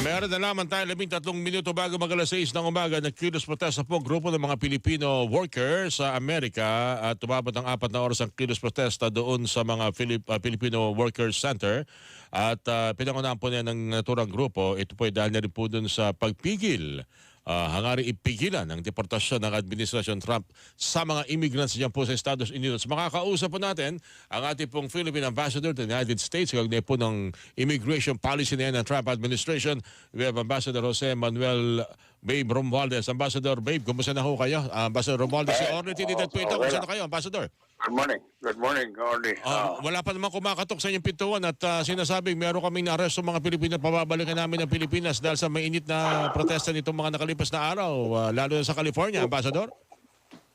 Meron na lamang tayo labing tatlong minuto bago mag alas 6 ng umaga. Nagkilos protesta po grupo ng mga Pilipino workers sa Amerika at tumabot ng apat na oras ang kilos protesta doon sa mga Filip, ah, Filipino Workers Center. At uh, pinangunahan po niya ng naturang grupo. Ito po ay dahil na rin po doon sa pagpigil uh, hangaring ipigilan ang deportasyon ng Administrasyon Trump sa mga immigrants diyan po sa Estados Unidos. Makakausap po natin ang ating pong Philippine Ambassador to the United States kaugnay po ng immigration policy na yan ng Trump administration. We have Ambassador Jose Manuel Babe Romualdez. Ambassador Babe, kumusta na ho kayo? Uh, Ambassador Romualdez, si po ito. Kumusta na kayo, Ambassador? Good morning. Good morning, Orly. Ah, wala pa naman kumakatok sa inyong pintuan at ah, sinasabing meron kaming naaresto mga Pilipino at pababalikan namin ng Pilipinas dahil sa mainit na protesta nitong mga nakalipas na araw, ah, lalo na sa California, Ambassador.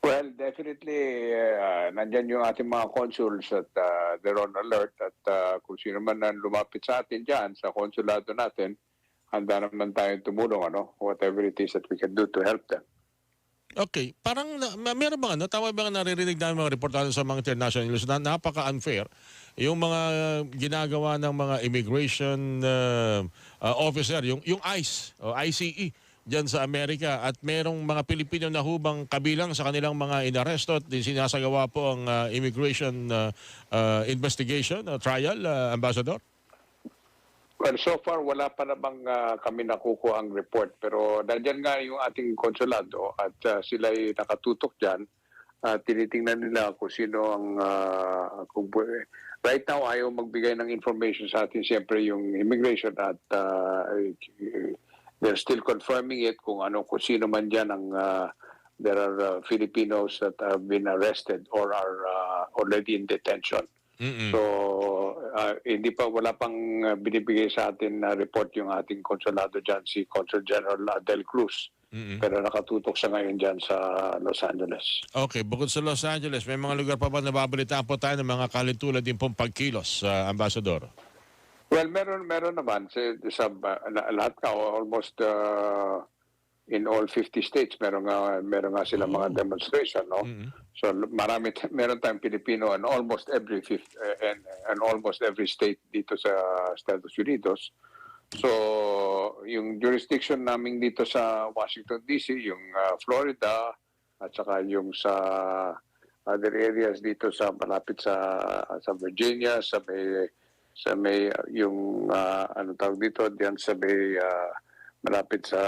well, definitely, uh, nandyan yung ating mga consuls at uh, they're on alert at uh, kung sino man ang lumapit sa atin dyan sa konsulado natin, handa naman tayong tumulong, ano, whatever it is that we can do to help them. Okay, parang na, meron mga ano, tama ba naririnig namin mga reportado sa mga international news na napaka-unfair yung mga ginagawa ng mga immigration uh, uh, officer, yung, yung ICE o ICE dyan sa Amerika at merong mga Pilipino na hubang kabilang sa kanilang mga inaresto at sinasagawa po ang uh, immigration uh, uh, investigation, uh, trial, uh, Ambassador? Well, so far, wala pa namang uh, kami nakukuha ang report. Pero nandyan nga yung ating konsulado at uh, sila'y nakatutok dyan. Uh, tinitingnan nila kung sino ang... Uh, kung, right now, ayaw magbigay ng information sa atin. Siyempre, yung immigration at uh, they're still confirming it kung ano kung sino man dyan ang... Uh, there are uh, Filipinos that have been arrested or are uh, already in detention. Mm-mm. So, ah, hindi pa, wala pang ah, binibigay sa atin na report yung ating konsulado dyan, si Consul General Adel Cruz. Mm-mm. Pero nakatutok sa ngayon dyan sa Los Angeles. Okay, bukod sa Los Angeles, may mga lugar pa ba nababalitaan po tayo ng mga kalintulad din pong pagkilos, uh, Ambassador? Well, meron meron naman sa, sa ah, la- lahat ka almost ah, in all 50 states meron nga meron nga sila mga demonstration, no? So marami meron tayong Pilipino and almost every fifth uh, and and almost every state dito sa Estados Unidos. So yung jurisdiction namin dito sa Washington DC, yung ah, Florida at saka yung sa other areas dito sa malapit sa sa Virginia, sa may sa may uh, yung ah, ano tawag dito diyan sa may ah, malapit sa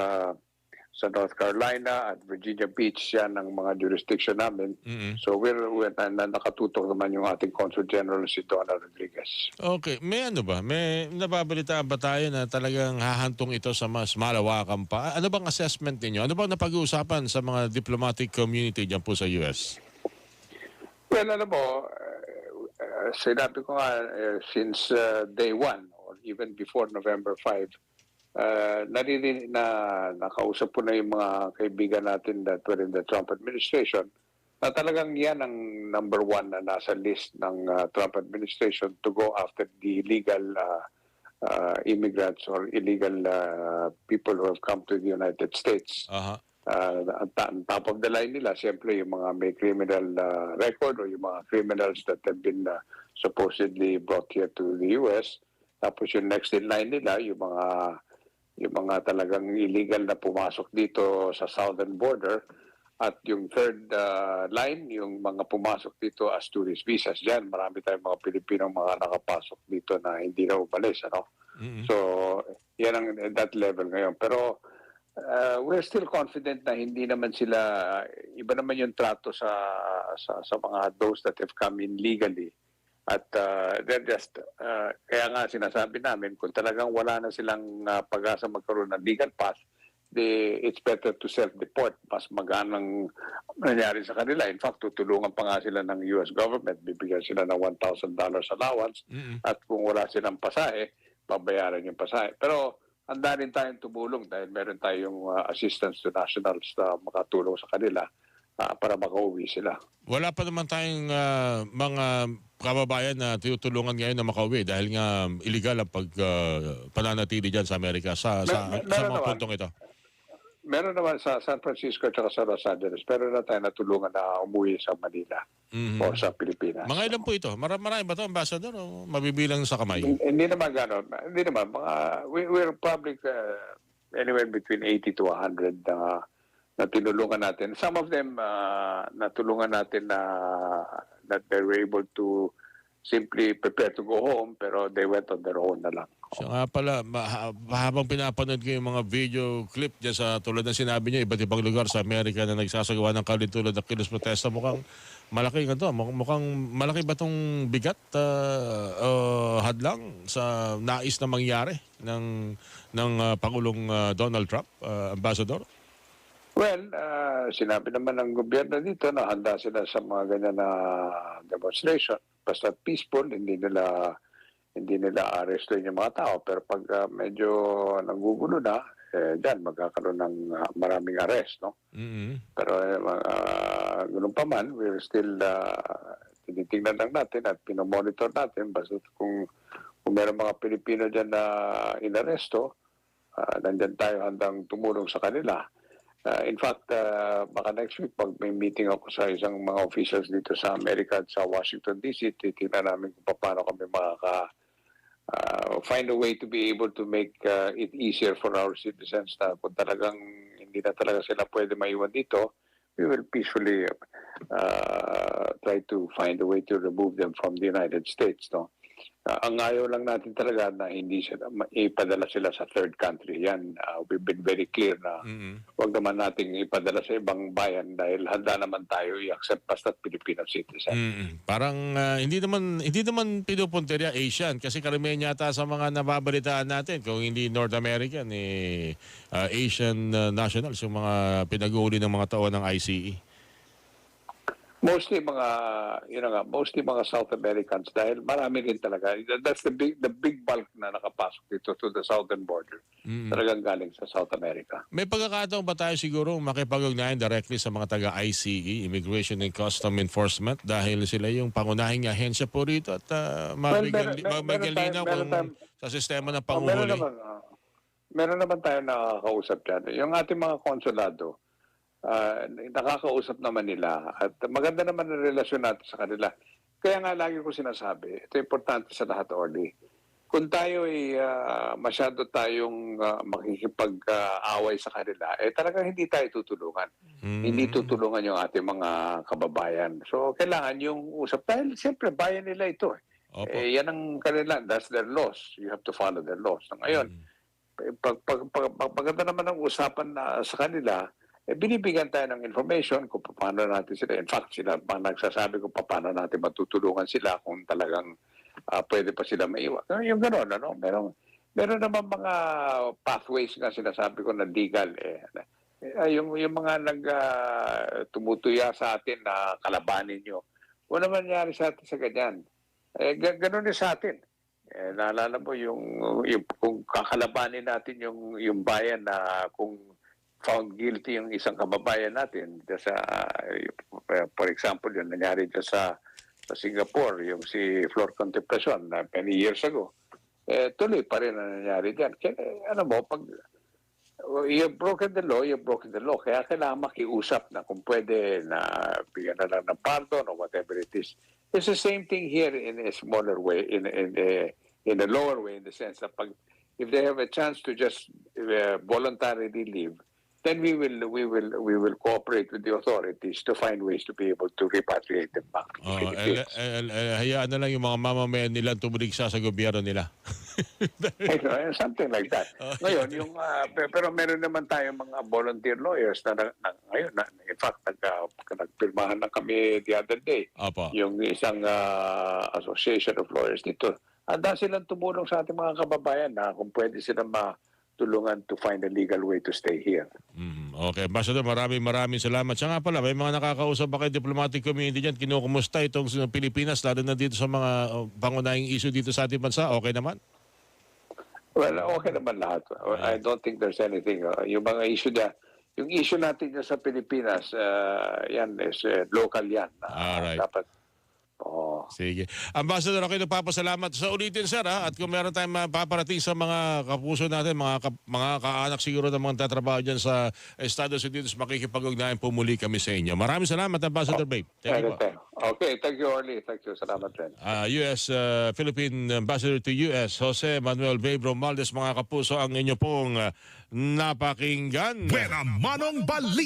sa North Carolina at Virginia Beach yan ang mga jurisdiction namin. Mm-mm. So we're, we're na, na- nakatutok naman yung ating Consul General si Donna Rodriguez. Okay, may ano ba? May nababalitaan ba tayo na talagang hahantong ito sa mas malawakan pa? Ano bang assessment ninyo? Ano bang napag-uusapan sa mga diplomatic community diyan po sa US? Well, alam mo, uh, sinabi ko nga uh, since uh, day one or even before November 5, uh, naririnig na nakausap ko na yung mga kaibigan natin that were in the Trump administration na talagang yan ang number one na nasa list ng uh, Trump administration to go after the illegal uh, uh, immigrants or illegal uh, people who have come to the United States Aha. uh, ang top of the line nila, siyempre yung mga may criminal uh, record o yung mga criminals that have been uh, supposedly brought here to the US. Tapos yung next in line nila, yung mga yung mga talagang illegal na pumasok dito sa southern border. At yung third uh, line, yung mga pumasok dito as tourist visas dyan. Marami tayong mga Pilipino mga nakapasok dito na hindi na umalis. Ano? Mm-mm. So, yan ang that level ngayon. Pero uh, we're still confident na hindi naman sila iba naman yung trato sa sa, sa mga those that have come in legally. At uh, they're just uh, kaya nga sinasabi namin kung talagang wala na silang uh, pag-asa magkaroon ng legal path, they, it's better to self-deport. Mas maganang nangyari sa kanila. In fact, tutulungan pa nga sila ng US government. Bibigyan sila ng $1,000 allowance. Mm-mm. At kung wala silang pasahe, babayaran yung pasahe. Pero handa rin tayong tumulong dahil meron tayong uh, assistance to nationals na makatulong sa kanila uh, para makauwi sila. Wala pa naman tayong ah, mga kababayan na tinutulungan ngayon na makauwi dahil nga illegal ang pag ah, pananatili diyan sa Amerika sa sa, Mer- sa mga naman. puntong ito. meron naman sa San Francisco at sa Los Angeles. Pero na tayo natulungan na umuwi sa Manila Mhm. o sa Pilipinas. Mga ilan po ito? Marami, marami ba ito, Ambassador? O mabibilang sa kamay? Hin- Hindi naman gano'n. Hindi naman. Mga, we, we're public uh, anywhere between 80 to 100 uh, na tinulungan natin. Some of them uh, natulungan natin na that they were able to simply prepare to go home pero they went on their own na lang. Siya nga pala, ma- habang pinapanood ko yung mga video clip dyan sa tulad ng sinabi niyo, iba't ibang lugar sa Amerika na nagsasagawa ng kalintulad ng kilos protesta, mukhang malaki nga to. Mukhang malaki ba itong bigat uh, uh, hadlang sa nais na mangyari ng, ng uh, Pangulong uh, Donald Trump, uh, Ambassador? Well, uh, sinabi naman ng gobyerno dito na handa sila sa mga ganyan na demonstration. Basta peaceful, hindi nila hindi nila arestuin yung mga tao. Pero pag uh, medyo nagugulo na, eh, dyan magkakaroon ng uh, maraming arrest. No? Mhm. Pero eh, uh, ganun pa man, we're still uh, tinitingnan lang natin at pinomonitor natin. Basta kung, kung meron mga Pilipino dyan na inaresto, uh, nandyan tayo handang tumulong sa kanila. Uh, in fact, uh, baka next week pag may meeting ako sa isang mga officials dito sa Amerika at sa Washington DC, titingnan namin kung paano kami makaka uh, find a way to be able to make uh, it easier for our citizens na kung talagang hindi na talaga sila pwede maiwan dito, we will peacefully uh, try to find a way to remove them from the United States. No? Uh, ang ayaw lang natin talaga na hindi sila, ipadala sila sa third country. Yan, uh, we've been very clear na Mhm. wag naman nating ipadala sa ibang bayan dahil handa naman tayo i-accept basta't Filipino citizen. Mm, parang ah, hindi naman hindi naman pinupunterya Asian kasi karamihan yata sa mga nababalitaan natin kung hindi North American eh ah, Asian ah, nationals yung mga pinag-uuli ng mga tao ng. ICE. Mostly mga, you know nga, mostly mga South Americans dahil marami rin talaga. That's the big, the big bulk na nakapasok dito to the southern border. Mm. Talagang galing sa South America. May pagkakataon ba tayo siguro makipag-ugnayan directly sa mga taga ICE, Immigration and Custom Enforcement dahil sila yung pangunahing ahensya po rito at uh, mabigyan, meron- meron- mabigyan meron linaw tayo- meron kung tayo- sa sistema ng Oh, meron panguhuli. naman, ah, meron naman tayo nakakausap dyan. Yung ating mga konsulado, ah, nakakausap naman nila at maganda naman ang relasyon natin sa kanila. Kaya nga lagi ko sinasabi, ito importante sa lahat, Orly. Kung tayo ay ah, masyado tayong uh, makikipag-away sa kanila, eh talagang hindi tayo tutulungan. Mm. Hindi tutulungan yung ating mga kababayan. So, kailangan yung usap. Dahil siyempre, bayan nila ito. Eh. Opo. Eh, yan ang kanila. That's their laws. You have to follow their laws. So, ngayon, Mm. pag, pag, pag, pag, paganda naman ng usapan na sa kanila, eh, binibigyan tayo ng information kung paano natin sila. In fact, sila pa nagsasabi kung paano natin matutulungan sila kung talagang ah, pwede pa sila maiwan. Yung gano'n, ano? Meron, meron naman mga pathways nga sinasabi ko na legal. Eh. Eh, yung, yung mga nag ah, tumutuya sa atin na kalabanin nyo, wala naman nangyari sa atin sa ganyan. Eh, ga- ganun din sa atin. Eh, naalala mo yung, yung kung kakalabanin natin yung yung bayan na kung found guilty yung isang kababayan natin sa uh, for example yung nangyari dyan sa sa Singapore yung si Flor Contemplacion na many years ago eh tuloy pa rin ang nangyari dyan kaya eh, ano mo pag you've broken the law, you've broken the law. Kaya kailangan makiusap na kung pwede na bigyan na lang ng pardon or whatever it is. It's the same thing here in a smaller way, in in a, in a lower way, in the sense that pag, if they have a chance to just uh, voluntarily leave, then we will we will we will cooperate with the authorities to find ways to be able to repatriate them back to Oh, eh, eh, eh, hayaan na lang yung mga mamamayan nila tumuligsa sa gobyerno nila. Something like that. Ngayon, yung, ah, pe- pero meron naman tayong mga volunteer lawyers na, na, na ngayon, na, in fact, nag, uh, nagpirmahan na kami the other day. Opo. Yung isang ah, association of lawyers dito. Handa silang tumulong sa ating mga kababayan na kung pwede silang matulungan to find a legal way to stay here. Mm, okay, Ambassador, maraming maraming salamat. Siya nga pala, may mga nakakausap ba kayo diplomatic community dyan? Kinukumusta itong Pilipinas, lalo na dito sa mga oh, pangunahing issue dito sa ating bansa? Okay naman? Well, okay naman lahat. I don't think there's anything. uh, yung mga issue na, yung issue natin sa Pilipinas, uh, yan is uh, local yan. Uh, Alright. Dapat, Oo. Sige. Ambassador, ako nagpapasalamat sa ulitin, sir. Ha? At kung meron tayong mapaparating sa mga kapuso natin, mga, ka- mga kaanak siguro ng mga tatrabaho dyan sa Estados Unidos, makikipag-ugnayan po muli kami sa inyo. Maraming salamat, Ambassador Babe. Thank you po. Okay, thank you, Orly. Thank you. Salamat rin. uh, U.S. uh, Philippine Ambassador to U.S. Jose Manuel Babe Romualdez mga kapuso ang inyo pong uh, napakinggan. Buena Manong Balita.